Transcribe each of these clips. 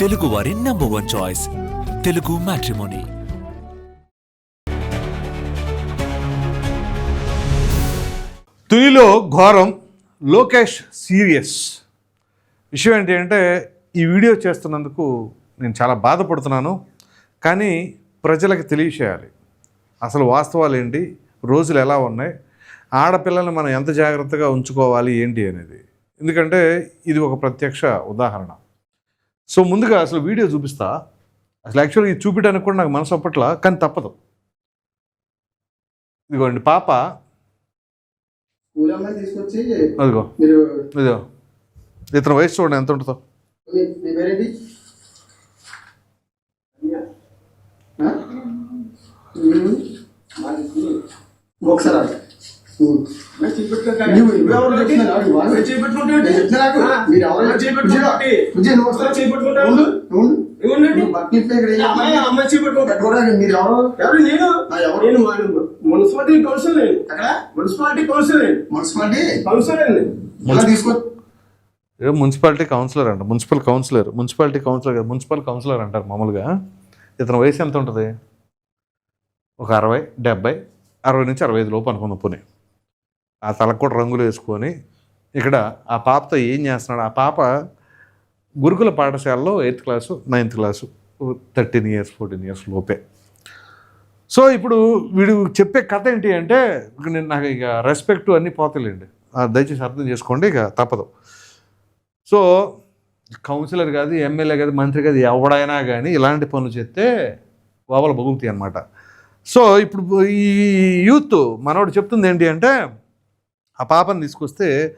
తెలుగు వారి number one choice Telugu matrimony తునిలో ఘోరం Lokesh serious. విషయం ఏంటి అంటే ఈ వీడియో చేస్తున్నందుకు నేను చాలా బాధపడుతున్నాను కానీ ప్రజలకు తెలియచేయాలి. అసలు వాస్తవాలు ఏంటి? రోజులు ఎలా ఉన్నాయి? ఆడపిల్లల్ని మనం ఎంత జాగ్రత్తగా ఉంచుకోవాలి? ఏంటి అనేది. ఎందుకంటే ఇది ఒక ప్రత్యక్ష ఉదాహరణ. సో ముందుగా అసలు వీడియో చూపిస్తా. అసలు యాక్చువల్గా ఇది చూపించడానికి కూడా నాకు మనసు అప్పట్ల కానీ తప్పదు. ఇదిగోండి పాప. అదిగో. ఇదిగో. ఇతని వయసు చూడండి ఎంత ఉంటుందో. ఒకసారి మున్సిపాలిటీ కౌన్సిల్ అక్కడ మున్సిపాలిటీ కౌన్సిల్ మున్సిపాలిటీ కౌన్సిల్ తీసుకో మున్సిపాలిటీ కౌన్సిలర్ అంట. Municipal councillor. మున్సిపాలిటీ కౌన్సిలర్ కదా. మున్సిపల్ కౌన్సిలర్ అంటారు మామూలుగా. ఇతని వయసు ఎంత ఉంటుంది ఒక అరవై డెబ్బై అరవై నుంచి అరవై ఐదు లోపు అనుకుందాం పోనీ. ఆ తలకు కూడా రంగులు వేసుకొని ఇక్కడ ఆ పాపతో ఏం చేస్తున్నాడు? ఆ పాప గురుకుల పాఠశాలలో eighth class ninth class thirteen years fourteen years లోపే. సో ఇప్పుడు వీడు చెప్పే కథ ఏంటి అంటే నేను నాకు ఇక రెస్పెక్ట్ అన్నీ పోతలేండి. ఆ, దయచేసి అర్థం చేసుకోండి ఇక తప్పదు. సో కౌన్సిలర్ కాదు ఎమ్మెల్యే కాదు మంత్రి కాదు ఎవడైనా కానీ ఇలాంటి పనులు చేస్తే వావల బగులుతాయి అనమాట సో ఇప్పుడు ఈ యూత్ మనోడు చెప్తుంది ఏంటి అంటే ఆ పాపని తీసుకొస్తే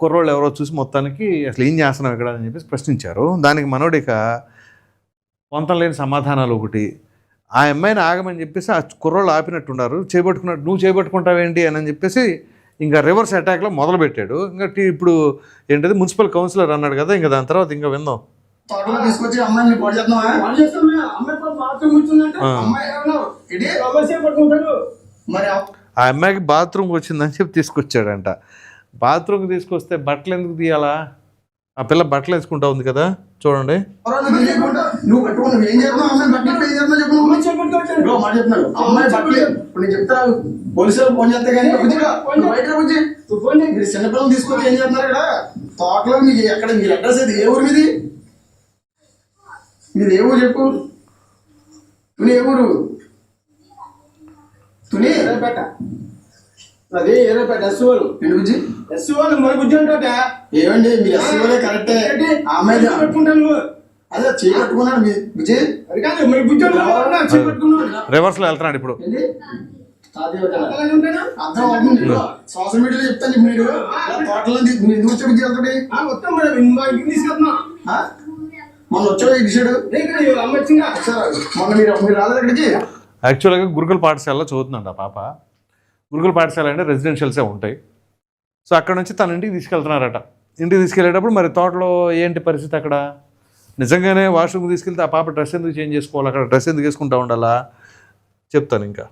కుర్రోళ్ళు ఎవరో చూసి మొత్తానికి అసలు ఏం చేస్తున్నాం ఇక్కడ అని చెప్పేసి ప్రశ్నించారు. దానికి మనోడు ఇక పొంతం లేని సమాధానాలు ఒకటి ఆ అమ్మాయిని ఆగమని చెప్పేసి ఆ కుర్రోళ్ళు ఆపినట్టున్నారు చేపట్టుకున్నట్టు నువ్వు చేపట్టుకుంటావేంటి అని చెప్పేసి ఇంకా రివర్స్ అటాక్లో మొదలుపెట్టాడు. ఇంకా ఇప్పుడు ఏంటది? మున్సిపల్ కౌన్సిలర్ అన్నాడు కదా ఇంకా దాని తర్వాత ఇంకా విందాం. తోటలో తీసుకొచ్చి అమ్మాయిని పాడు చేస్తున్నావా. అమ్మాయి. అమ్మాయి మరి ఆ- అమ్మాయికి బాత్రూమ్ వచ్చిందని చెప్పి తీసుకొచ్చాడంట. బాత్రూమ్కి తీసుకొస్తే బట్టలు ఎందుకు తీయాలా? ఆ పిల్ల బట్టలు వేసుకుంటా ఉంది కదా చూడండి. మీరు చిన్నపిల్లలు తీసుకొచ్చి ఏం చేస్తున్నారు ఇక్కడ? తోటలో మీకు ఎక్కడ మీరు అడ్రస్ ఇది ఏ ఊరు మీది? మీది ఏ ఊరు చెప్పు. ఏ ఊరు? తుని. ఎర్రపేట అది ఎర్రపేట ఎస్ వాళ్ళు ఏంటి బుజ్జి? ఎస్ వాళ్ళు మరి బుద్ధి ఉంటాట ఏమండి మీరు ఎస్సీఓలే కరెక్టే. ఆ అమ్మాయి పట్టుకుంటాను నువ్వు. అదే చేపట్టుకున్నాడు మీ అది కాదు మరి చేయి పట్టుకున్నావు రివర్స్లో వెళ్తున్నాడు ఇప్పుడు. అర్థం అవుతుంది. సోషల్ మీడియాలో చెప్తాను మీరు. తోటలో వెళ్తాడు. మొత్తం మా తీసుకెళ్తున్నా. మొన్న వచ్చాడు వచ్చిందా? మొన్న మీరు మీరు రాలేదు ఇక్కడికి యాక్చువల్గా గురుకుల పాఠశాలలో చదువుతుందంట ఆ పాప. గురుకుల పాఠశాల అంటే రెసిడెన్షియల్సే ఉంటాయి. సో అక్కడ నుంచి తన ఇంటికి తీసుకెళ్తున్నారట. ఇంటికి తీసుకెళ్ళేటప్పుడు మరి తోటలో ఏంటి పరిస్థితి అక్కడ? నిజంగానే వాష్రూమ్కి తీసుకెళ్తే ఆ పాప డ్రెస్ ఎందుకు చేంజ్ చేసుకోవాలి? అక్కడ డ్రెస్ ఎందుకు వేసుకుంటా ఉండాలా? చెప్తాను ఇంకా.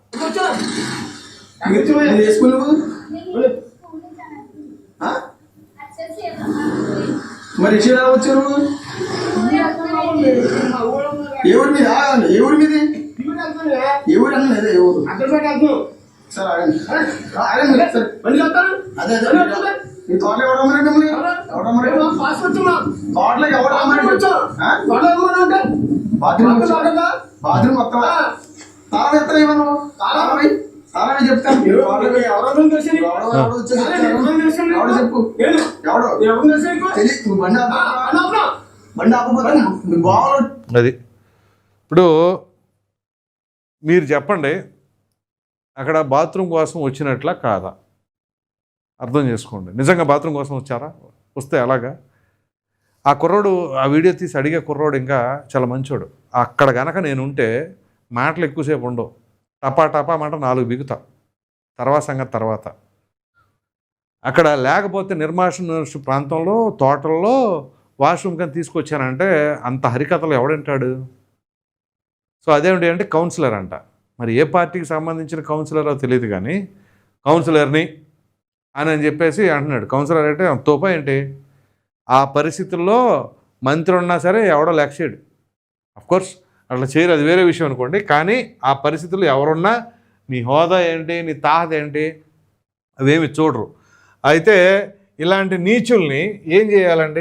మరి ఇచ్చి ఏ ఊరి మీద? ఏ ఊరి ఏ లేదా ఏ ఊరు సరే ఆగండి. ఆగండి సరే. అదే అదే. మీరు- మీ తోటలో ఎవరు అమ్మారండి మిమ్మల్ని? ఎవరు? అమ్మారండి తోటలో ఎవరు అమ్మారండి ఆ? బాత్రూమ్ వచ్చా? బాత్రూమ్ వస్తావా తాళం ఎత్తరా ఇవ్వను తాళం ఇవ్వు. తాళం ఇవ్వు చెప్తాను. ఎవడో చెప్పు? ఎవడో తెలియదు బండి. బండి ఆపకపోతే అది. ఇప్పుడు మీరు చెప్పండి అక్కడ బాత్రూమ్ కోసం వచ్చినట్లా కాదా? అర్థం చేసుకోండి. నిజంగా బాత్రూమ్ కోసం వచ్చారా? వస్తే అలాగా ఆ కుర్రోడు ఆ వీడియో తీసి అడిగే కుర్రోడు ఇంకా చాలా మంచోడు. అక్కడ గనక నేను ఉంటే మాటలు ఎక్కువసేపు ఉండవు. టపా టపా మాట నాలుగు బిగుతా. తర్వాత సంగతి తర్వాత. అక్కడ లేకపోతే నిర్మాషణ ప్రాంతంలో తోటల్లో వాష్రూమ్ కానీ తీసుకొచ్చానంటే అంత హరికథలు ఎవడంటాడు? సో అదేమిటి అంటే కౌన్సిలర్ అంట. మరి ఏ పార్టీకి సంబంధించిన కౌన్సిలరో తెలియదు కానీ కౌన్సిలర్ని అని అని చెప్పేసి అంటున్నాడు. కౌన్సిలర్ అంటే తోప ఏంటి? ఆ పరిస్థితుల్లో మంత్రి ఉన్నా సరే ఎవడో లెక్క చేయడు. కోర్స్ అట్లా చేయరు. అది వేరే విషయం అనుకోండి. కానీ ఆ పరిస్థితుల్లో ఎవరున్నా నీ హోదా ఏంటి? నీ తాహత ఏంటి? అవేమి చూడరు. అయితే ఇలాంటి నీచుల్ని ఏం చేయాలండి?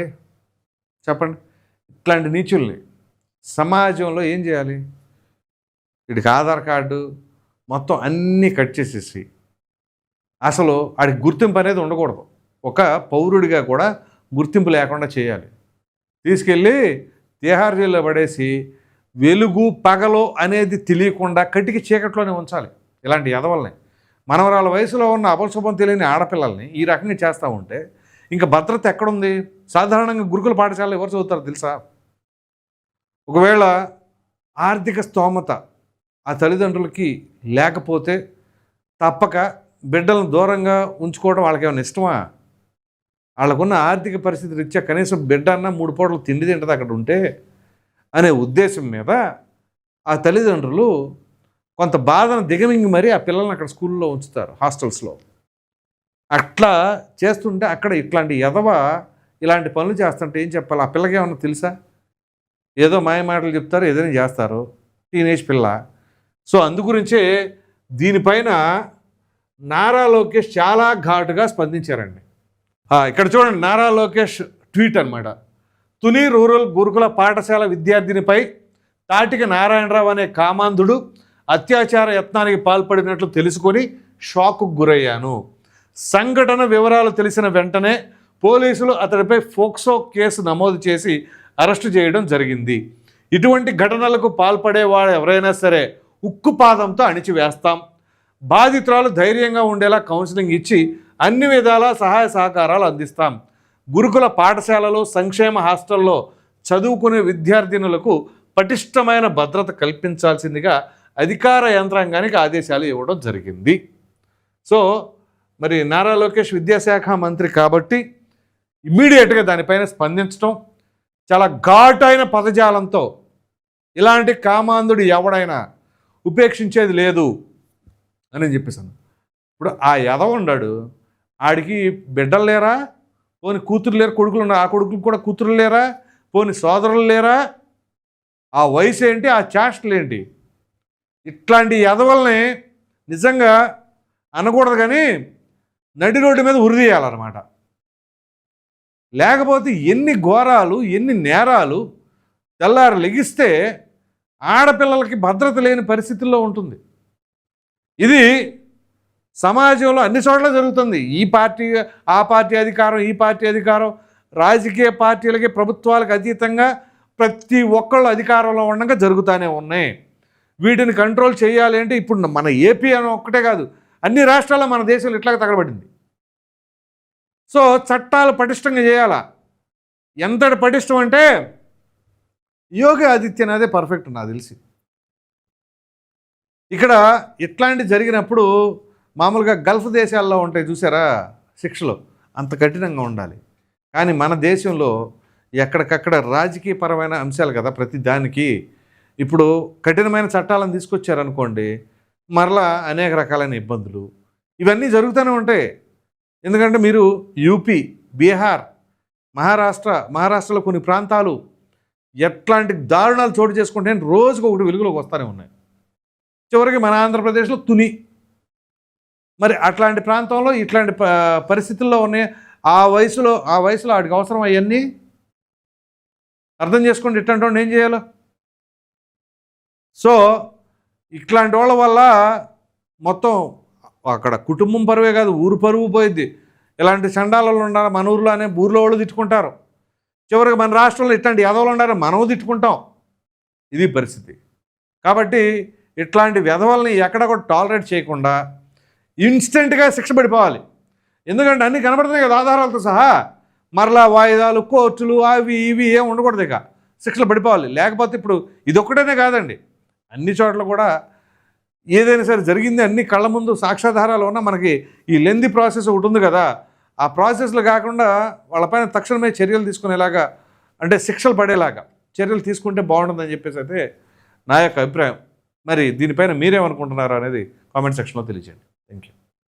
చెప్పండి. ఇట్లాంటి నీచుల్ని సమాజంలో ఏం చేయాలి? వీడికి ఆధార్ కార్డు మొత్తం అన్నీ కట్ చేసేసి. అసలు ఆడికి గుర్తింపు అనేది ఉండకూడదు. ఒక పౌరుడిగా కూడా గుర్తింపు లేకుండా చేయాలి. తీసుకెళ్ళి తీహార్ జైల్లో పడేసి వెలుగు పగలు అనేది తెలియకుండా కటికి చీకట్లోనే ఉంచాలి ఇలాంటి ఎదవల్ని మనవరాల వయసులో ఉన్న అపశుభం తెలియని ఆడపిల్లల్ని ఈ రకంగా చేస్తూ ఉంటే ఇంకా భద్రత ఎక్కడుంది? సాధారణంగా గురుకుల పాఠశాలలో ఎవరు చదువుతారు తెలుసా? ఒకవేళ ఆర్థిక స్తోమత ఆ తల్లిదండ్రులకి లేకపోతే తప్పక బిడ్డలను దూరంగా ఉంచుకోవడం వాళ్ళకి ఏమైనా ఇష్టమా? వాళ్ళకున్న ఆర్థిక పరిస్థితి రీత్యా కనీసం బిడ్డ అన్న మూడు పూటలు తిండి తింటది అక్కడ ఉంటే అనే ఉద్దేశం మీద ఆ తల్లిదండ్రులు కొంత బాధను దిగమింగి మరీ ఆ పిల్లల్ని అక్కడ స్కూల్లో ఉంచుతారు హాస్టల్స్లో. అట్లా చేస్తుంటే అక్కడ ఇట్లాంటి ఎదవ ఇలాంటి పనులు చేస్తుంటే ఏం చెప్పాలి? ఆ పిల్లకి ఏమన్నా తెలుసా? ఏదో మాయ మాటలు చెప్తారు ఏదైనా చేస్తారు. టీనేజ్ పిల్ల. సో అందుగురించే దీనిపైన నారా లోకేష్ చాలా ఘాటుగా స్పందించారండి. ఇక్కడ చూడండి నారా లోకేష్ ట్వీట్ అన్నమాట. తుని రూరల్ గురుకుల పాఠశాల విద్యార్థినిపై తాటిక నారాయణరావు అనే కామాంధుడు అత్యాచార యత్నానికి పాల్పడినట్లు తెలుసుకొని షాక్కు గురయ్యాను. సంఘటన వివరాలు తెలిసిన వెంటనే పోలీసులు అతడిపై ఫోక్సో కేసు నమోదు చేసి అరెస్టు చేయడం జరిగింది. ఇటువంటి ఘటనలకు పాల్పడేవాడు ఎవరైనా సరే ఉక్కుపాదంతో అణిచివేస్తాం బాధితురాలు ధైర్యంగా ఉండేలా కౌన్సిలింగ్ ఇచ్చి అన్ని విధాల సహాయ సహకారాలు అందిస్తాం. గురుకుల పాఠశాలలో సంక్షేమ హాస్టల్లో చదువుకునే విద్యార్థినులకు పటిష్టమైన భద్రత కల్పించాల్సిందిగా అధికార యంత్రాంగానికి ఆదేశాలు ఇవ్వడం జరిగింది. సో మరి నారా లోకేష్ విద్యాశాఖ మంత్రి కాబట్టి ఇమ్మీడియట్గా దానిపైన స్పందించడం చాలా ఘాటైన పదజాలంతో ఇలాంటి కామాంధుడు ఎవడైనా ఉపేక్షించేది లేదు అని చెప్పేసాను ఇప్పుడు ఆ యదవ ఉన్నాడు. ఆడికి బిడ్డలు లేరా? పోని కూతురు లేరు కొడుకులు ఉన్నారు. ఆ కొడుకులు కూడా కూతురు లేరా? పోని సోదరులు లేరా? ఆ వయసు ఏంటి? ఆ చేష్టలు ఏంటి? ఇట్లాంటి యదవల్ని నిజంగా అనకూడదు కానీ నడి రోడ్డు మీద ఉరిదీయాలన్నమాట లేకపోతే ఎన్ని ఘోరాలు ఎన్ని నేరాలు తెల్లారు లెగిస్తే ఆడపిల్లలకి భద్రత లేని పరిస్థితుల్లో ఉంటుంది. ఇది సమాజంలో అన్ని చోట్ల జరుగుతుంది. ఈ పార్టీ ఆ పార్టీ అధికారం ఈ పార్టీ అధికారం రాజకీయ పార్టీలకి ప్రభుత్వాలకు అతీతంగా ప్రతి ఒక్కళ్ళు అధికారంలో ఉండగా జరుగుతూనే ఉన్నాయి. వీటిని కంట్రోల్ చేయాలి అంటే ఇప్పుడు మన ఏపీ అని ఒక్కటే కాదు అన్ని రాష్ట్రాల్లో మన దేశంలో ఇట్లాగ తగలబడింది. సో చట్టాలు పటిష్టంగా చేయాలా? ఎంతటి పటిష్టం అంటే యోగి ఆదిత్యనాథే పర్ఫెక్ట్ నాకు తెలిసి. ఇక్కడ ఇట్లాంటి జరిగినప్పుడు మామూలుగా గల్ఫ్ దేశాల్లో ఉంటాయి చూసారా? శిక్షలు. అంత కఠినంగా ఉండాలి. కానీ మన దేశంలో ఎక్కడికక్కడ రాజకీయపరమైన అంశాలు కదా ప్రతి దానికి. ఇప్పుడు కఠినమైన చట్టాలను తీసుకొచ్చారనుకోండి మరలా అనేక రకాలైన ఇబ్బందులు. ఇవన్నీ జరుగుతూనే ఉంటాయి. ఎందుకంటే మీరు యూపీ బీహార్ మహారాష్ట్ర మహారాష్ట్రలో కొన్ని ప్రాంతాలు ఎట్లాంటి దారుణాలు చోటు చేసుకుంటే రోజుకు ఒకటి వెలుగులోకి వస్తూనే ఉన్నాయి. చివరికి మన ఆంధ్రప్రదేశ్లో తుని. మరి అట్లాంటి ప్రాంతంలో ఇట్లాంటి ప- పరిస్థితుల్లో ఉన్నాయి. ఆ వయసులో ఆ వయసులో వాటికి అవసరం అవన్నీ అర్థం చేసుకోండి ఇట్లాంటి వాడిని ఏం చేయాలో? సో ఇట్లాంటి వాళ్ళ వల్ల మొత్తం అక్కడ కుటుంబం పరువే కాదు ఊరు పరువు పోయిద్ది. ఇలాంటి చండాలలో ఉండాలి మన ఊర్లో అనే ఊర్లో వాళ్ళు తిట్టుకుంటారు. చివరికి మన రాష్ట్రంలో ఇట్లాంటి యాదవులు ఉండాలని మనము తిట్టుకుంటాం. ఇది పరిస్థితి. కాబట్టి ఇట్లాంటి వ్యధవల్ని ఎక్కడ కూడా టాలరేట్ చేయకుండా ఇన్స్టెంట్గా శిక్ష పడిపోవాలి. ఎందుకంటే అన్నీ కనబడుతున్నాయి కదా ఆధారాలతో సహా. మరలా వాయిదాలు కోర్టులు అవి ఇవి ఏం ఉండకూడదు ఇక. శిక్షలు పడిపోవాలి. లేకపోతే ఇప్పుడు ఇదొక్కటనే కాదండి. అన్ని చోట్ల కూడా ఏదైనా సరే జరిగింది అన్ని కళ్ళ ముందు సాక్ష్యాధారాలు ఉన్నా మనకి ఈ లెంది ప్రాసెస్ ఒకటి ఉంది కదా. ఆ ప్రాసెస్లు కాకుండా వాళ్ళపైన తక్షణమే చర్యలు తీసుకునేలాగా అంటే శిక్షలు పడేలాగా చర్యలు తీసుకుంటే బాగుంటుందని చెప్పేసి అయితే నా యొక్క అభిప్రాయం. మరి దీనిపైన మీరేమనుకుంటున్నారు అనేది కామెంట్ సెక్షన్లో తెలియజేయండి. Thank you